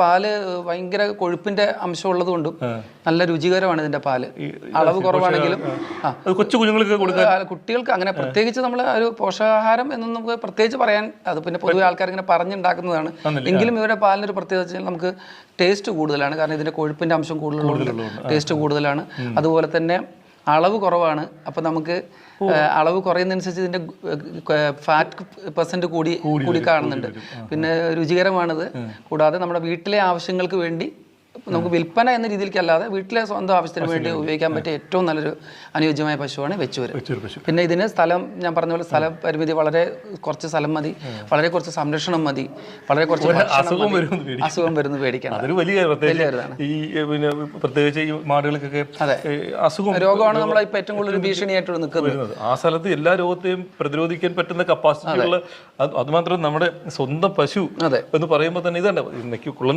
പാൽ ഭയങ്കര കൊഴുപ്പിന്റെ അംശം ഉള്ളതുകൊണ്ടും നല്ല രുചികരമാണ് ഇതിന്റെ പാൽ. അളവ് കുറവാണെങ്കിലും. കൊച്ചു കുഞ്ഞുങ്ങൾക്ക് കൊടുക്കാൻ? കുട്ടികൾക്ക് അങ്ങനെ പ്രത്യേകിച്ച് നമ്മൾ ഒരു പോഷകാഹാരം എന്ന് നമുക്ക് പ്രത്യേകിച്ച് പറയാൻ അത് പിന്നെ പൊതുവെ ആൾക്കാർ ഇങ്ങനെ പറഞ്ഞുണ്ടാക്കുന്നതാണ്. എങ്കിലും ഇവരുടെ പാലിനൊരു പ്രത്യേകത നമുക്ക് ടേസ്റ്റ് കൂടുതലാണ്. കാരണം ഇതിന്റെ കൊഴുപ്പിന്റെ അംശം കൂടുതലുള്ളതുകൊണ്ട് ടേസ്റ്റ് കൂടുതലാണ്. അതുപോലെ തന്നെ അളവ് കുറവാണ്. അപ്പം നമുക്ക് അളവ് കുറയുന്നതനുസരിച്ച് ഇതിന്റെ ഫാറ്റ് പെർസെന്റ് കൂടി കൂടി കാണുന്നുണ്ട്. പിന്നെ രുചികരമാണിത്. കൂടാതെ നമ്മുടെ വീട്ടിലെ ആവശ്യങ്ങൾക്ക് വേണ്ടി നമുക്ക് വിൽപ്പന എന്ന രീതിയിലേക്കല്ലാതെ വീട്ടിലെ സ്വന്തം ആവശ്യത്തിന് വേണ്ടി ഉപയോഗിക്കാൻ പറ്റിയ ഏറ്റവും നല്ലൊരു അനുയോജ്യമായ പശുവാണ് വെച്ചൂര്. പിന്നെ ഇതിന് സ്ഥലം ഞാൻ പറഞ്ഞ പോലെ സ്ഥല പരിമിതി വളരെ കുറച്ച് സ്ഥലം മതി വളരെ കുറച്ച് സംരക്ഷണം മതി വളരെ കുറച്ച് അസുഖം അസുഖം വരുന്നു പേടിക്കണം അതൊരു വലിയ പ്രത്യേകിച്ച് ഈ പിന്നെ പ്രത്യേകിച്ച് ഈ മാടുകൾക്കൊക്കെ. അസുഖം രോഗമാണ് നമ്മളെ ഇപ്പൊ ഏറ്റവും കൂടുതൽ ഭീഷണിയായിട്ട് നിൽക്കുന്നത്. ആ സ്ഥലത്ത് എല്ലാ രോഗത്തെയും പ്രതിരോധിക്കാൻ പറ്റുന്ന കപ്പാസിറ്റി ഉള്ള അതുമാത്രം നമ്മുടെ സ്വന്തം പശു അതെ. എന്ന് പറയുമ്പോൾ തന്നെ ഇതാണ് കുള്ളൻ